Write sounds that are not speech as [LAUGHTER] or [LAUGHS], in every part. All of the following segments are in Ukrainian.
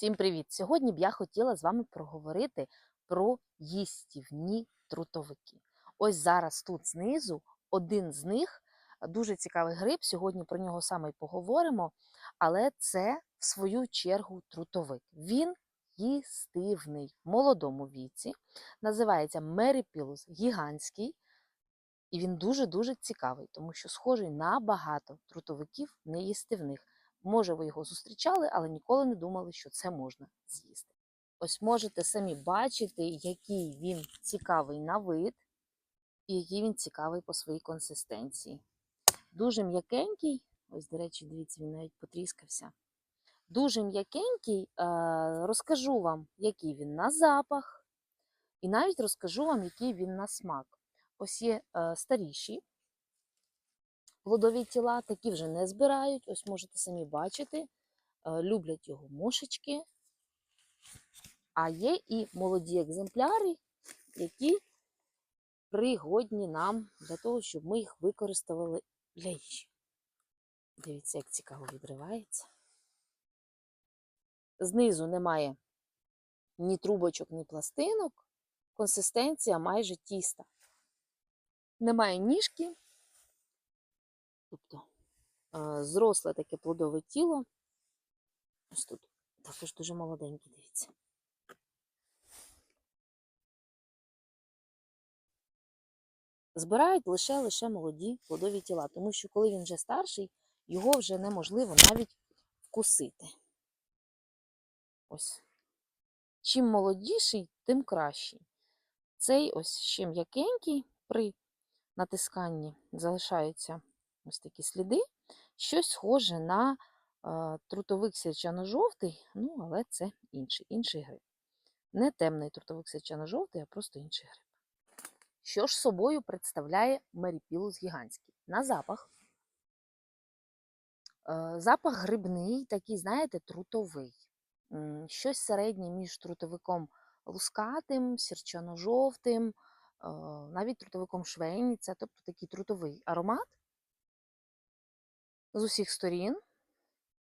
Всім привіт! Сьогодні б я хотіла з вами проговорити про їстівні трутовики. Ось зараз тут знизу один з них дуже цікавий гриб. Сьогодні про нього саме й поговоримо, але це в свою чергу трутовик. Він їстивний в молодому віці, називається Меріпілус гігантський. І він дуже-дуже цікавий, тому що схожий на багато трутовиків неїстивних. Може, ви його зустрічали, але ніколи не думали, що це можна з'їсти. Ось можете самі бачити, який він цікавий на вид, і який він цікавий по своїй консистенції. Дуже м'якенький, ось, до речі, дивіться, він навіть потріскався. Дуже м'якенький, е, розкажу вам, який він на запах, і навіть розкажу вам, який він на смак. Ось є е, старіші плодові тіла, такі вже не збирають. Ось можете самі бачити, е, люблять його мушечки. А є і молоді екземпляри, які пригодні нам для того, щоб ми їх використовували для їжі. Дивіться, як цікаво відривається. Знизу немає ні трубочок, ні пластинок. Консистенція майже тіста. Немає ніжки, тобто е, зросле таке плодове тіло. Ось тут також дуже молоденький, дивіться. Збирають лише лише молоді плодові тіла, тому що коли він вже старший, його вже неможливо навіть вкусити. Ось. Чим молодіший, тим кращий. Цей ось ще м'якенький при натисканні залишаються ось такі сліди. Щось схоже на е, трутовик сірчано-жовтий, ну, але це інший, інший гриб. Не темний трутовик сірчано-жовтий, а просто інший гриб. Що ж собою представляє меріпілус гігантський? На запах. Е, запах грибний, такий, знаєте, трутовий. Щось середнє між трутовиком лускатим, сірчано-жовтим, е, навіть трутовиком швейніця, тобто такий трутовий аромат з усіх сторін.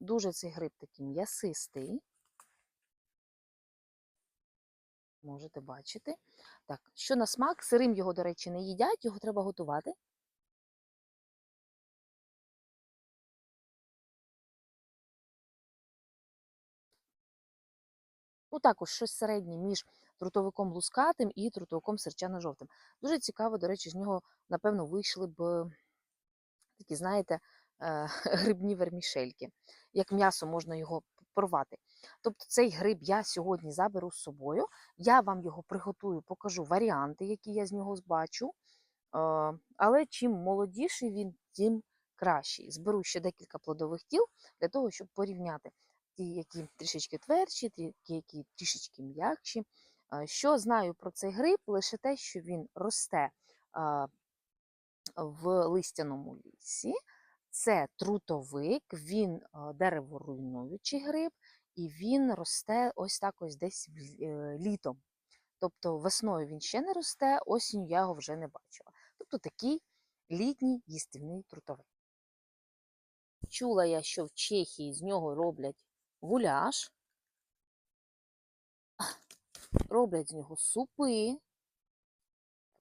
Дуже цей гриб такий м'ясистий. Можете бачити. Так, що на смак, сирим його, до речі, не їдять, його треба готувати. Ну, також щось середнє між трутовиком лускатим і трутовиком серчано-жовтим. Дуже цікаво, до речі, з нього, напевно, вийшли б такі, знаєте, [LAUGHS] грибні вермішельки. Як м'ясо можна його порвати. Тобто цей гриб я сьогодні заберу з собою. Я вам його приготую, покажу варіанти, які я з нього збачу. Е, Але чим молодіший він, тим кращий. Зберу ще декілька плодових тіл для того, щоб порівняти ті, які трішечки твердші, ті, які трішечки м'якші. Е, Що знаю про цей гриб? Лише те, що він росте е, в листяному лісі. Це трутовик, він е, дереворуйнуючий гриб, і він росте ось так ось десь е, літом. Тобто весною він ще не росте, осінню я його вже не бачила. Тобто такий літній їстівний трутовик. Чула я, що в Чехії з нього роблять гуляш, роблять з нього супи.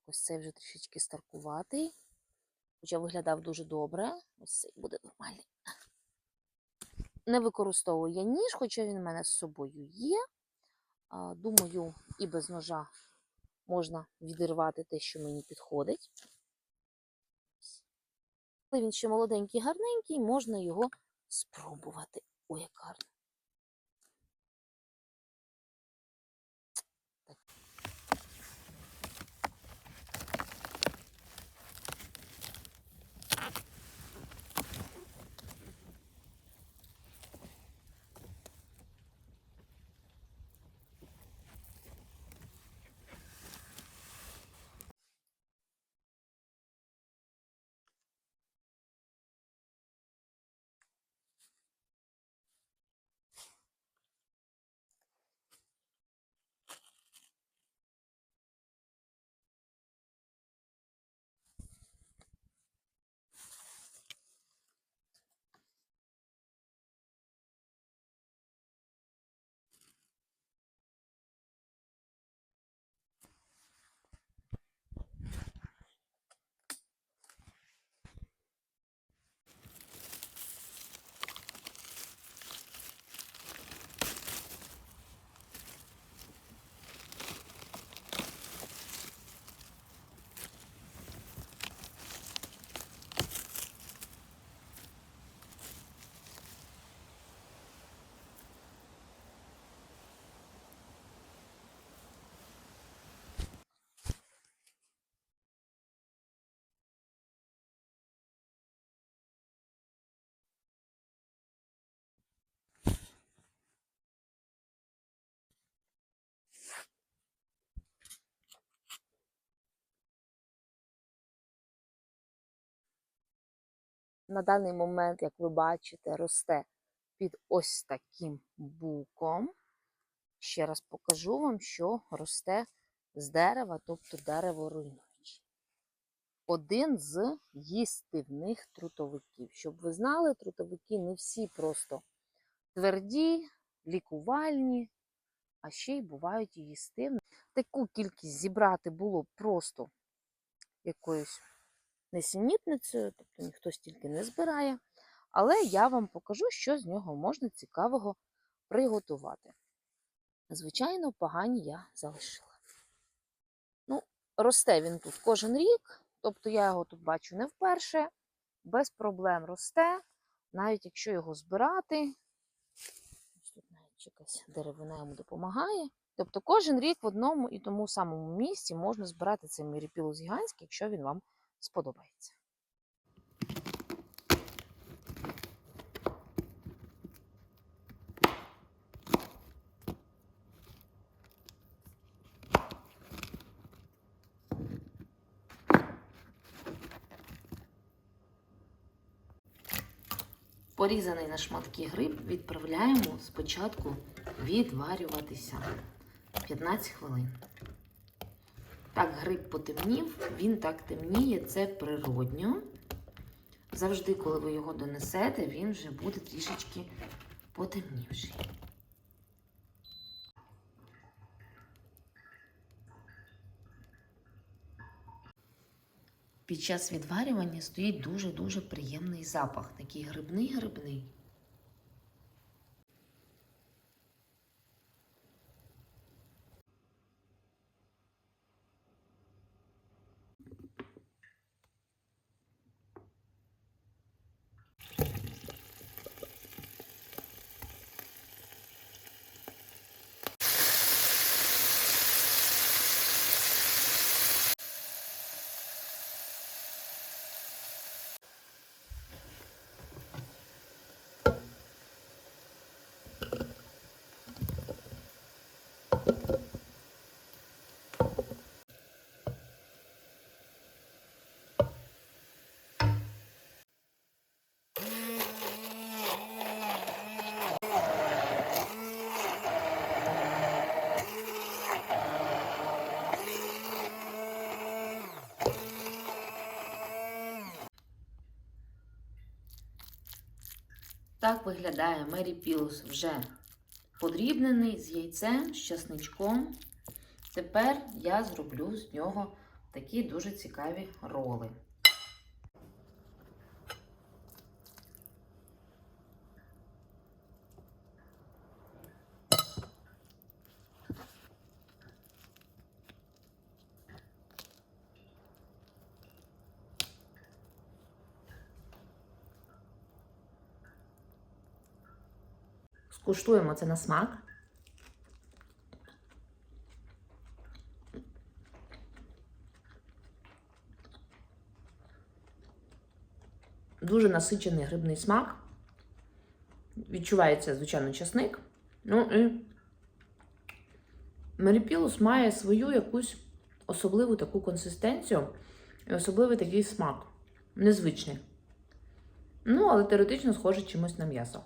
Ось цей вже трішечки старкуватий, хоча виглядав дуже добре. Ось цей буде нормальний. Не використовую я ніж, хоча він в мене з собою є. Думаю, і без ножа можна відірвати те, що мені підходить. Коли він ще молоденький, гарненький, можна його спробувати. Ой, як гарно. На даний момент, як ви бачите, росте під ось таким буком. Ще раз покажу вам, що росте з дерева, тобто дерево руйнуюче. Один з їстивних трутовиків. Щоб ви знали, трутовики не всі просто тверді, лікувальні, а ще й бувають і їстивні. Таку кількість зібрати було просто якоюсь несенітницею, тобто ніхто стільки не збирає. Але я вам покажу, що з нього можна цікавого приготувати. Звичайно, погані я залишила. Ну, росте він тут кожен рік, тобто я його тут бачу не вперше, без проблем росте, навіть якщо його збирати. Тут навіть якась деревина йому допомагає. Тобто кожен рік в одному і тому самому місці можна збирати цей міріпілус гігантський, якщо він вам сподобається. Порізаний на шматки гриб відправляємо спочатку відварюватися 15 хвилин. Так, гриб потемнів, він так темніє, це природньо. Завжди, коли ви його донесете, він вже буде трішечки потемнівший. Під час відварювання стоїть дуже-дуже приємний запах, такий грибний-грибний. Так виглядає Мері Пілс вже подрібнений з яйцем, з часничком. Тепер я зроблю з нього такі дуже цікаві роли. Скуштуємо це на смак. Дуже насичений грибний смак. Відчувається, звичайно, часник. Ну і Меріпілус має свою якусь особливу таку консистенцію і особливий такий смак. Незвичний. Ну, але теоретично схоже чимось на м'ясо.